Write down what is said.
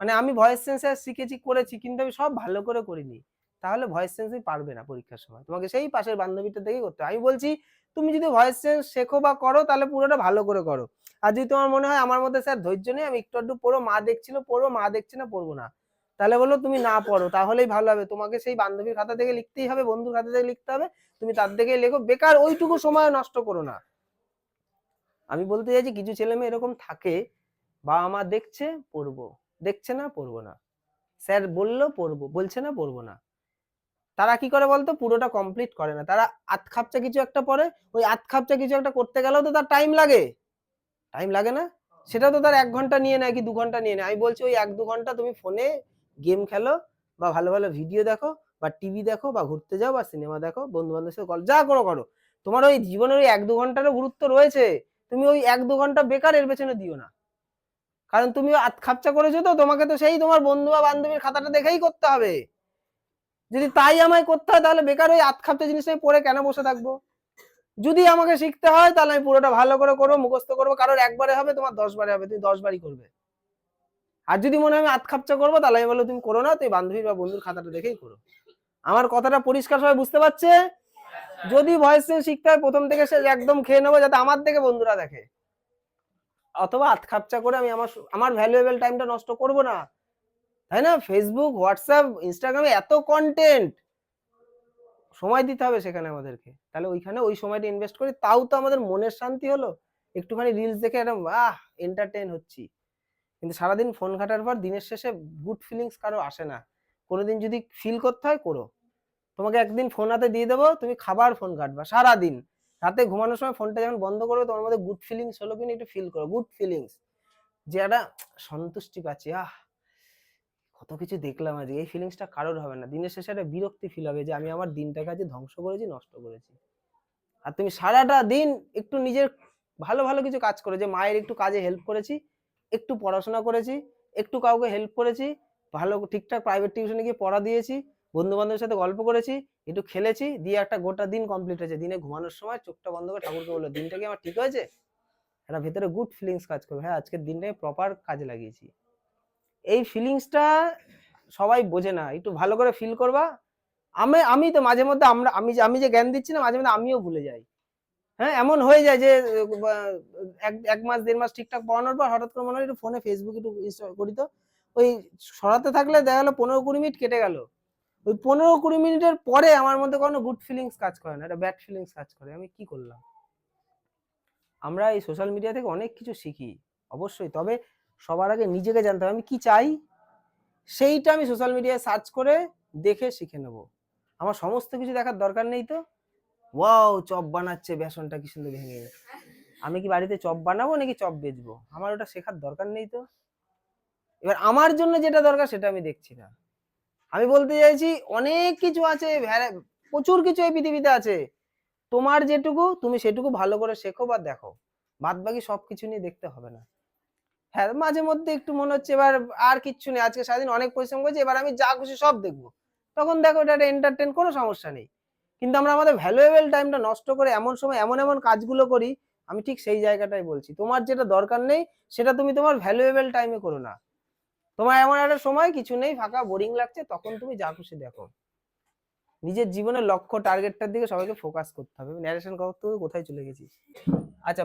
মানে আমি voice sensor শিখেছি, করেছি, কিন্তু আমি সব ভালো করে করিনি। তাহলে ভয়েস সেন্সই পারবে না পরীক্ষার সময়। তোমাকে সেই পাশের বান্ধবীটা দেখেই করতে। আমি বলছি, তুমি যদি ভয়েস সেন্স শেখো বা করো, তাহলে পুরোটা ভালো করে করো। আর যদি তোমার মনে হয়, আমার মধ্যে স্যার ধৈর্য নেই, আমি একটু একটু পড়ো, মা দেখছিল পড়ো মা দেখছে না, পড়ব না। তাহলে বলো তুমি না পড়ো, তাহলেই ভালো হবে। তোমাকে সেই বান্ধবীর খাতা থেকে লিখতেই হবে, বন্ধুর খাতা থেকে লিখতে হবে। তুমি তার থেকে লেখো, বেকার ওইটুকু সময় নষ্ট করো না। আমি বলতে চাইছি, কিছু ছেলে মেয়ে এরকম থাকে, বাবা মা দেখছে, পড়ব। দেখছে না, পড়ব না। স্যার বলল, পড়ব, বলছে না, পড়ব না। তারা কি করে বলতো? পুরোটা কমপ্লিট করে না। তারা আত খাপচা কিছু একটা পরে ওই আত খাপচা কিছু একটা করতে গেলেও তো তার টাইম লাগে। টাইম লাগে না? সেটা তো তার এক ঘণ্টা নিয়ে নেয় কি দু ঘণ্টা নিয়ে নেয়। আমি বলছি, ওই এক দু ঘণ্টা তুমি ফোনে গেম খেলো বা ভালো ভালো ভিডিও দেখো বা টিভি দেখো বা ঘুরতে যাও বা সিনেমা দেখো বন্ধু বান্ধবের সাথে যা করো করো। তোমার ওই জীবনের ওই এক দু ঘন্টারও গুরুত্ব রয়েছে। তুমি ওই এক দু ঘণ্টা বেকার এর পেছনে দিও না। কারণ তুমি আত খাপচা করেছ তো, তোমাকে তো সেই তোমার বন্ধু বা বান্ধবীর খাতাটা দেখেই করতে হবে। যদি তাই আমায় করতে হয় তাহলে বেকার ওই আত খাপচা জিনিসটা পড়ে কেন বসে থাকব? যদি আমাকে শিখতে হয় তাহলে আমি পুরোটা ভালো করে করব, মুখস্থ করব, কারোর একবারে হবে, তোমার দশ বারে হবে, তুমি দশ বারই করবে। আর যদি মনে হয় আমি আত খাপচা করব তাহলে আমি বলব তুমি করো না তুই বান্ধবীর বা বন্ধুর খাতাটা দেখেই করো। আমার কথাটা পরিষ্কার সবাই বুঝতে পারছে? যদি ভয়েস শিখতে হয়, প্রথম থেকে সে একদম খেয়ে নেব, যাতে আমার থেকে বন্ধুরা দেখে। অথবা আত খাপচা করে আমি আমার আমার ভ্যালুয়েবল টাইমটা নষ্ট করব না। তাই না? ফেসবুক হোয়াটসঅ্যাপ ইনস্টাগ্রামে এত কন্টেন্ট সময় দিতে হবে সেখানে আমাদেরকে। তাহলে ওইখানে ওই সময়টা ইনভেস্ট করি। তাও তো আমাদের মনের শান্তি হলো। একটুখানি রিলস দেখে একটা আহ এন্টারটেন হচ্ছি। কিন্তু সারাদিন ফোন ঘাটার পর দিনের শেষে গুড ফিলিংস কারও আসে না। কোনোদিন যদি ফিল করতে হয়, করো। তোমাকে একদিন ফোন হাতে দিয়ে দেবো, তুমি খাবার ফোন ঘাটবা, সারাদিন। রাতে ঘুমানোর সময় ফোনটা যখন বন্ধ করবে, তোমার মধ্যে গুড ফিলিংস হলো কিনা একটু ফিল করো। গুড ফিলিংস যে একটা সন্তুষ্টি পাচ্ছি, আহ, কত কিছু দেখলাম আজকে এই ফিলিংসটা কারোর হবে না। দিনের শেষে একটা বিরক্তি ফিল হবে যে আমি আমার দিনটাকে আজ ধ্বংস করেছি, নষ্ট করেছি। আর তুমি সারাটা দিন একটু নিজের ভালো ভালো কিছু কাজ করে, যে মায়ের একটু কাজে হেল্প করেছি, একটু পড়াশোনা করেছি, একটু কাউকে হেল্প করেছি, ভালো ঠিকঠাক প্রাইভেট টিউশনে গিয়ে পড়া দিয়েছি বন্ধু বান্ধবের সাথে গল্প করেছি, একটু খেলেছি, দিয়ে একটা গোটা দিন কমপ্লিট হয়েছে। দিনে ঘুমানোর সময় চোখটা বন্ধ করে ঠাকুরকে বলল, দিনটা কি আমার ঠিক হয়েছে? একটা ভেতরে গুড ফিলিংস কাজ করবে। হ্যাঁ আজকের দিনটাকে প্রপার কাজে লাগিয়েছি। এই ফিলিংসটা সবাই বোঝে না। একটু ভালো করে ফিল করবা। আমি আমি তো মাঝে মধ্যে আমরা, আমি যে আমি যে জ্ঞান দিচ্ছি না, মাঝে মধ্যে আমিও ভুলে যাই। হ্যাঁ এমন হয়ে যায় যে, এক এক মাস, দেড় মাস ঠিকঠাক পড়ানোর পর হঠাৎ করে মনে হয় একটু ফোনে ফেসবুক একটু ইনস্টল করি তো। ওই সরাতে থাকলে দেখা গেলো পনেরো কুড়ি মিনিট কেটে গেল। ওই পনেরো কুড়ি মিনিটের পরে আমার মধ্যে কোনো গুড ফিলিংস কাজ করে না, একটা ব্যাড ফিলিংস কাজ করে, আমি কি করলাম? আমরা এই সোশ্যাল মিডিয়া থেকে অনেক কিছু শিখি, অবশ্যই, তবে সবার আগে নিজেকে জানতে হবে, আমি কি চাই? সেইটা আমি সোশ্যাল মিডিয়ায় সার্চ করে দেখে শিখে নেব। আমার সমস্ত কিছু দেখার দরকার নেই তো? ওয়াও চপ বানাচ্ছে, বেসনটা কি সুন্দর ভেঙে আমি কি বাড়িতে চপ বানাবো নাকি চপ বেচবো? আমার ওটা শেখার দরকার নেই তো? এবার আমার জন্য যেটা দরকার সেটা আমি দেখছি না। আমি বলতে চাইছি, অনেক কিছু আছে প্রচুর কিছু এই পৃথিবীতে আছে। তোমার যেটুকু, তুমি সেটুকু ভালো করে শেখো বা দেখো। বাদ বাকি সবকিছু নিয়ে দেখতে হবে না। হ্যাঁ মাঝে মধ্যে একটু মনে হচ্ছে, এবার আর কিচ্ছু নেই। আজকে সারাদিন অনেক পরিশ্রম করেছি, এবার আমি যা খুশি সব দেখব। তখন দেখো, এটা এন্টারটেন কোনো সমস্যা নেই। কিন্তু আমরা আমাদের ভ্যালুয়েবল টাইমটা নষ্ট করে এমন সময় এমন এমন কাজগুলো করি, আমি ঠিক সেই জায়গাটাই বলছি। তোমার যেটা দরকার নেই, সেটা তুমি তোমার ভ্যালুয়েবল টাইমে করো না। তোমার এমন একটা সময়, কিছু নেই, ফাঁকা বোরিং লাগছে, তখন তুমি যা খুশি দেখো। নিজের জীবনের লক্ষ্য টার্গেটটার দিকে সবাইকে ফোকাস করতে হবে। ন্যারেশন করতে কোথায় চলে গেছিস? আচ্ছা